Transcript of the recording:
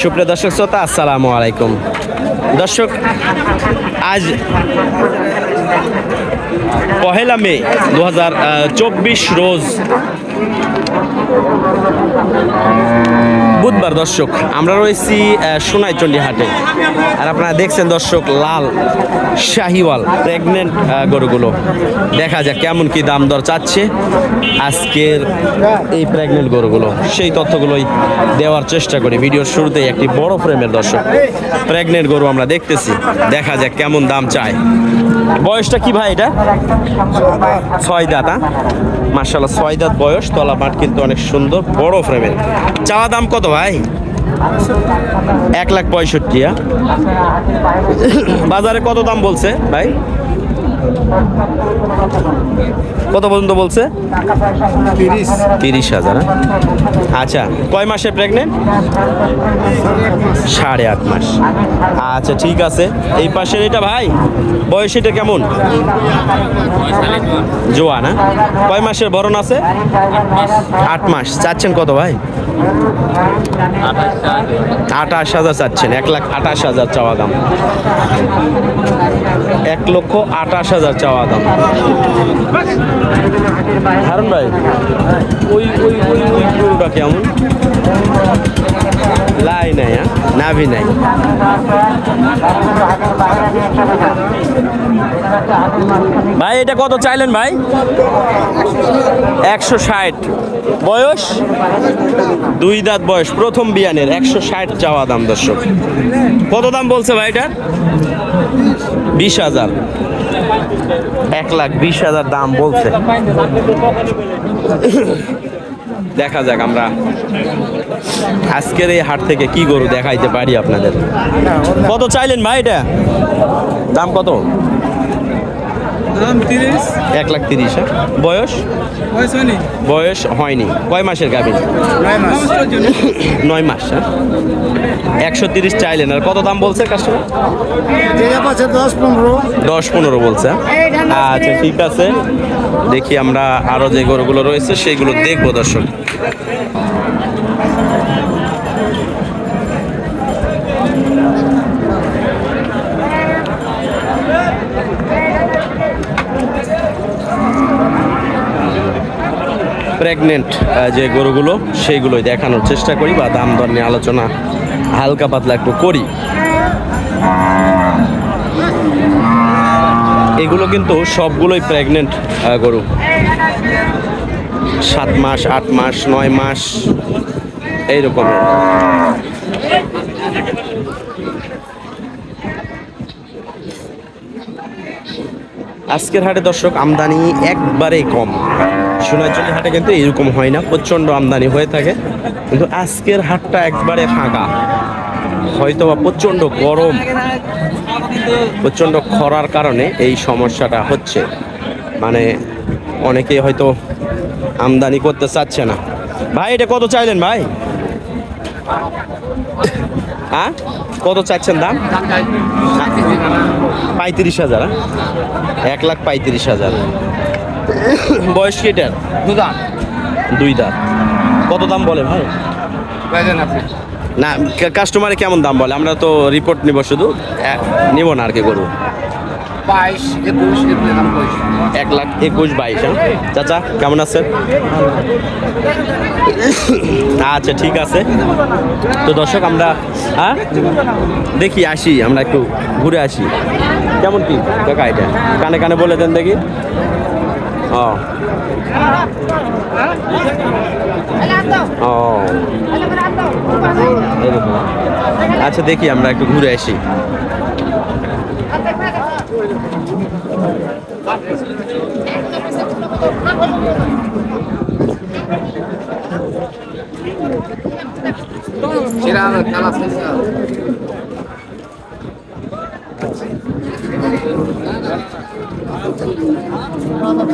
সুপ্রিয় দর্শক শ্রোতা আসসালামু আলাইকুম। দর্শক আজ পহেলা মে দু রোজ বুধবার দর্শক, আমরা রয়েছি সোনাইচন্ডী হাটে আর আপনারা দেখছেন দর্শক, লাল শাহিওয়াল প্রেগনেন্ট গরুগুলো। দেখা যাক কেমন কি দাম দর চাচ্ছে আজকের এই প্রেগনেন্ট গরুগুলো। সেই তথ্যগুলোই দেওয়ার চেষ্টা করি। ভিডিওর শুরুতেই একটি বড় ফ্রেমের দর্শক প্রেগনেন্ট গরু আমরা দেখতেছি। দেখা যাক কেমন দাম চায়। বয়সটা কি ভাই এটা? ছয় দাঁত হ্যাঁ? মার্শাল্লাহ ছয় দাঁত বয়স তলা মাঠ কিন্তু অনেক সুন্দর, বড় ফ্রেমের চাওয়া দাম কত ভাই? এক লাখ পঁয়ষট্টি হ্যাঁ? বাজারে কত দাম বলছে ভাই? কত পর্যন্ত বলছে? তিরিশ। তিরিশ হাজার হ্যাঁ? আচ্ছা কয় মাসে প্রেগনেন্ট সাড়ে আট মাস। আচ্ছা ঠিক আছে। এই পাশের এটা ভাই বয়স এটা কেমন? জোয়া না কয় মাসের বরণ আছে? আট মাস। চাচ্ছেন কত ভাই? আঠাশ হাজার চাচ্ছেন এক লাখ আঠাশ হাজার চাওয়া দাম। এক লক্ষ আঠাশ হাজার চাওয়া দাম। হারুন ভাই, ওই ওই ওই ওই গরুটা কেমন? লাই নাই হ্যাঁ? নাভি নাই। ভাই এটা কত চাইলেন ভাই? একশো ষাট। বয়স? দুই দাঁত বয়স প্রথম বিয়ানের একশো ষাট চাওয়া দাম দর্শক। কত দাম বলছে ভাই এটা? বিশ হাজার। এক লাখ বিশ হাজার দাম বলছে। দেখা যাক আমরা আজকের এই হাট থেকে কি গরু দেখাইতে পারি আপনাদের। কত চাইলেন ভাই এটা? দাম কত? এক লাখ তিরিশ হ্যাঁ? বয়স? বয়স হয়নি? বয়স হয়নি। কয় মাসের গাভীর নয় মাস। নয় মাস হ্যাঁ। একশো তিরিশ চাইলেন। আর কত দাম বলছে কাস্টমার দশ পনেরো। দশ পনেরো বলছে হ্যাঁ? আচ্ছা ঠিক আছে। দেখি আমরা আরও যে গরুগুলো রয়েছে সেইগুলো দেখব দর্শক। প্রেগনেন্ট যে গরুগুলো, সেইগুলোই দেখানোর চেষ্টা করি বা দাম দর নিয়ে আলোচনা হালকা পাতলা একটু করি। এগুলো কিন্তু সবগুলোই প্রেগনেন্ট গরু। সাত মাস, আট মাস, নয় মাস, এইরকমের। আজকের হাটে দর্শক, আমদানি একবারেই কম। সোনারচন্ডী হাটে কিন্তু এরকম হয় না, প্রচণ্ড আমদানি হয়ে থাকে। কিন্তু আজকের হাটটা একবারে ফাঁকা। হয়তো বা প্রচণ্ড গরম, প্রচণ্ড খরার কারণে এই সমস্যাটা হচ্ছে। মানে অনেকে হয়তো আমদানি করতে চাচ্ছে না। ভাই, এটা কত চাইলেন ভাই? হ্যাঁ কত চাচ্ছেন দাম? পঁয়ত্রিশ হাজার? এক লাখ পঁয়ত্রিশ হাজার। বয়স কি এটার? দুদান দুই দাঁত। কত দাম বলে ভাই? আপনি? না কাস্টমারে কেমন দাম বলে? আমরা তো রিপোর্ট নিব শুধু। নিব না আর কি করব বাইশ একুশ এক লাখ একুশ বাইশ হ্যাঁ? চাচা কেমন আছেন? আচ্ছা ঠিক আছে। তো দর্শক আমরা হ্যাঁ? দেখি আসি আমরা একটু ঘুরে আসি। কেমন কি? কাকা এটা। কানে কানে বলে দেন দেখি। আচ্ছা দেখি আমরা একটু ঘুরে আসি। সেরা খেলা শেষ